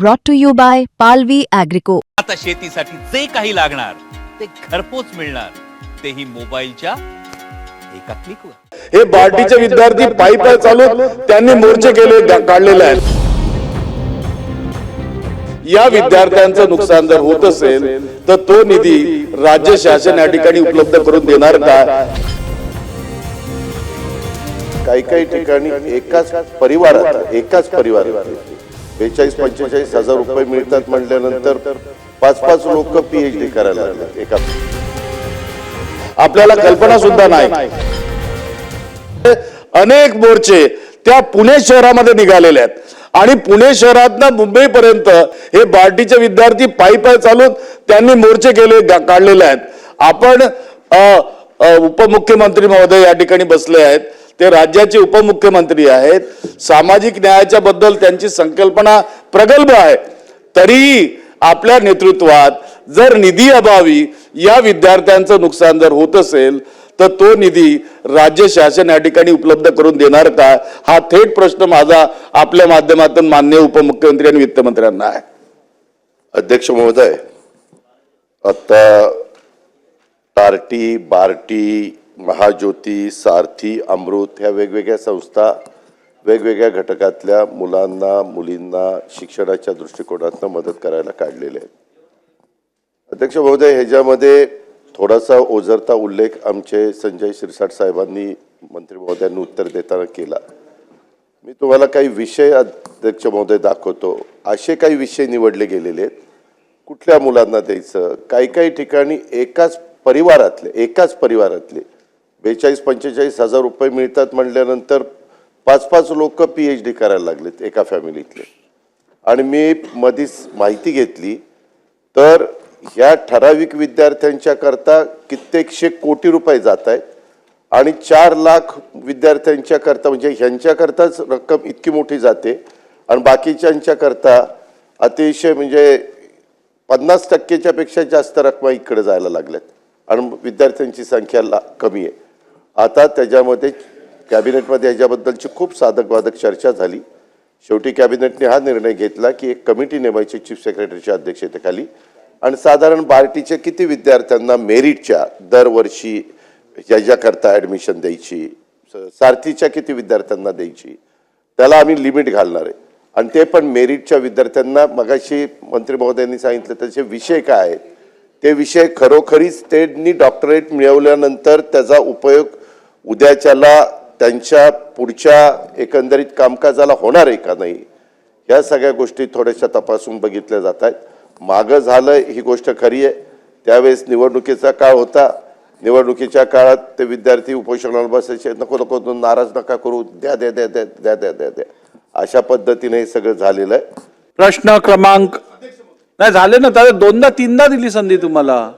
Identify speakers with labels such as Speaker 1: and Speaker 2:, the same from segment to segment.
Speaker 1: brought to you by Palvi Agrico.
Speaker 2: आता शेतीसाठी जे काही लागणार ते घरपोच मिळणार. तेही मोबाईलच्या एका क्लिकवर
Speaker 3: हे बार्टीचे विद्यार्थी पायी पाय चालून त्यांनी मोर्चे केले काढलेले आहेत. या विद्यार्थ्यांचं नुकसान जर होत असेल तर तो निधी राज्य शासन या ठिकाणी उपलब्ध करून देणार का?
Speaker 4: काही काही ठिकाणी एकाच परिवारात एकाच परिवारात. बेचाळीस पंचेचाळीस हजार रुपये मिळतात म्हटल्यानंतर पाच पाच लोक पीएचडी करायला लागले. एका
Speaker 3: आपल्याला कल्पना सुद्धा नाही. अनेक मोर्चे त्या पुणे शहरामध्ये निघालेले आहेत. आणि पुणे शहरातनं मुंबईपर्यंत हे बार्टीचे विद्यार्थी पायी पाय चालून त्यांनी मोर्चे केले काढलेले आहेत. आपण उपमुख्यमंत्री महोदय या ठिकाणी बसले आहेत. ते राज्याचे उपमुख्यमंत्री आहेत. सामाजिक न्यायाच्या बद्दल त्यांची संकल्पना प्रगल्भ आहे. तरीही आपल्या नेतृत्वात जर निधी अभावी या विद्यार्थ्यांचं नुकसान जर होत असेल तर तो निधी राज्य शासन या ठिकाणी उपलब्ध करून देणार का? हा थेट प्रश्न माझा आपल्या माध्यमातून मान्य उपमुख्यमंत्री आणि वित्तमंत्र्यांना आहे.
Speaker 4: अध्यक्ष महोदय आता टार्टी बार्टी महाज्योती सारथी अमृत ह्या वेगवेगळ्या संस्था वेगवेगळ्या घटकातल्या मुलांना मुलींना शिक्षणाच्या दृष्टिकोनातून मदत करायला काढलेले आहेत. अध्यक्ष महोदय ह्याच्यामध्ये थोडासा ओझरता उल्लेख आमचे संजय शिरसाट साहेबांनी मंत्री महोदयांनी उत्तर देताना केला. मी तुम्हाला काही विषय अध्यक्ष महोदय दाखवतो. असे काही विषय निवडले गेलेले आहेत. कुठल्या मुलांना द्यायचं? काही काही ठिकाणी एकाच परिवारातले एकाच परिवारातले बेचाळीस पंचेचाळीस हजार रुपये मिळतात म्हटल्यानंतर पाच पाच लोक पी एच डी करायला लागलेत एका फॅमिलीतले आणि मी मधीच माहिती घेतली तर ह्या ठराविक विद्यार्थ्यांच्या करता कित्येकशे कोटी रुपये जात आहेत आणि चार लाख विद्यार्थ्यांच्या करता म्हणजे ह्यांच्याकरताच रक्कम इतकी मोठी जाते आणि बाकीच्यांच्या करता अतिशय म्हणजे पन्नास टक्केच्या पेक्षा जास्त रकमा इकडे जायला लागल्यात. आणि विद्यार्थ्यांची संख्या ला कमी आहे. आता त्याच्यामध्ये कॅबिनेटमध्ये ह्याच्याबद्दलची खूप साधकवादक चर्चा झाली. शेवटी कॅबिनेटने हा निर्णय घेतला की एक कमिटी नेमायची चीफ सेक्रेटरीच्या अध्यक्षतेखाली. आणि साधारण बार्टीच्या किती विद्यार्थ्यांना मेरिटच्या दरवर्षी ज्याच्याकरता ॲडमिशन द्यायची सारथीच्या किती विद्यार्थ्यांना द्यायची त्याला आम्ही लिमिट घालणार आहे. आणि ते पण मेरिटच्या विद्यार्थ्यांना मगाशी मंत्री महोदयांनी सांगितलं त्याचे विषय काय आहेत? ते विषय खरोखरीच त्यांनी डॉक्टरेट मिळवल्यानंतर त्याचा उपयोग उद्याच्याला त्यांच्या पुढच्या एकंदरीत कामकाजाला होणार आहे का नाही ह्या सगळ्या गोष्टी थोड्याशा तपासून बघितल्या जात आहेत. मागं झालं ही गोष्ट खरी आहे. त्यावेळेस निवडणुकीचा काळ होता. निवडणुकीच्या काळात ते विद्यार्थी उपोषणाला बसायचे नको नको तू नाराज नका करू द्या द्या द्या द्या द्या द्या द्या द्या. अशा पद्धतीने हे सगळं झालेलं आहे.
Speaker 5: प्रश्न क्रमांक नाही झाले ना त्याला दोनदा तीनदा दिली संधी तुम्हाला.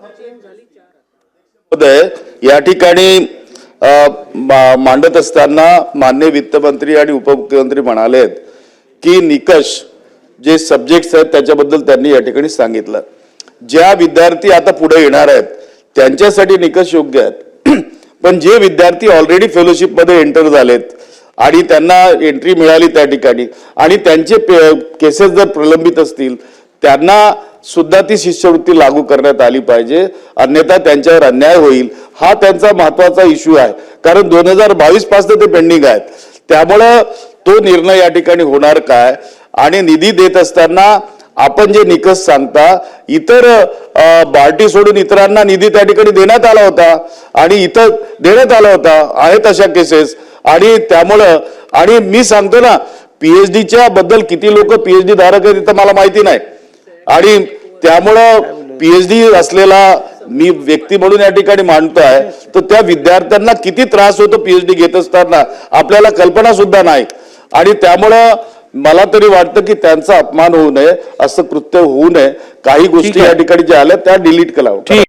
Speaker 3: या ठिकाणी मांडत असताना मान्य वित्तमंत्री आणि उपमुख्यमंत्री आहेत की निकष जे सब्जेक्ट्स आहेत त्याच्याबद्दल त्यांनी या ठिकाणी सांगितलं. ज्या विद्यार्थी आता पुढे येणार आहेत त्यांच्यासाठी निकष योग्य आहेत. पण जे विद्यार्थी ऑलरेडी फेलोशिपमध्ये एंटर झालेत आणि त्यांना एंट्री मिळाली त्या ठिकाणी आणि त्यांचे केसेस जर प्रलंबित असतील त्यांना सुद्धा ती शिष्यवृत्ती लागू करण्यात आली पाहिजे. अन्यथा त्यांच्यावर अन्याय होईल. हा त्यांचा महत्त्वाचा इश्यू आहे. कारण दोन हजार बावीसपासून ते पेंडिंग आहेत. त्यामुळं तो निर्णय या ठिकाणी होणार काय? आणि निधी देत असताना आपण जे निकष सांगता इतर बार्टी सोडून इतरांना निधी त्या ठिकाणी देण्यात आला होता. आणि इतर देण्यात आला होता. आहेत अशा केसेस आणि त्यामुळं आणि मी सांगतो ना पीएचडीच्या बद्दल किती लोक पीएचडी धारक आहेत तिथं मला माहिती नाही. आणि त्यामुळं पीएचडी असलेला मी व्यक्ती म्हणून या ठिकाणी मांडतोय तर त्या विद्यार्थ्यांना किती त्रास होतो पीएचडी घेत असताना? आपल्याला कल्पना सुद्धा नाही. आणि त्यामुळं मला तरी वाटतं की त्यांचा अपमान होऊ नये असं कृत्य होऊ नये. काही गोष्टी या ठिकाणी ज्या आल्या त्या डिलीट करा.
Speaker 5: ठीक.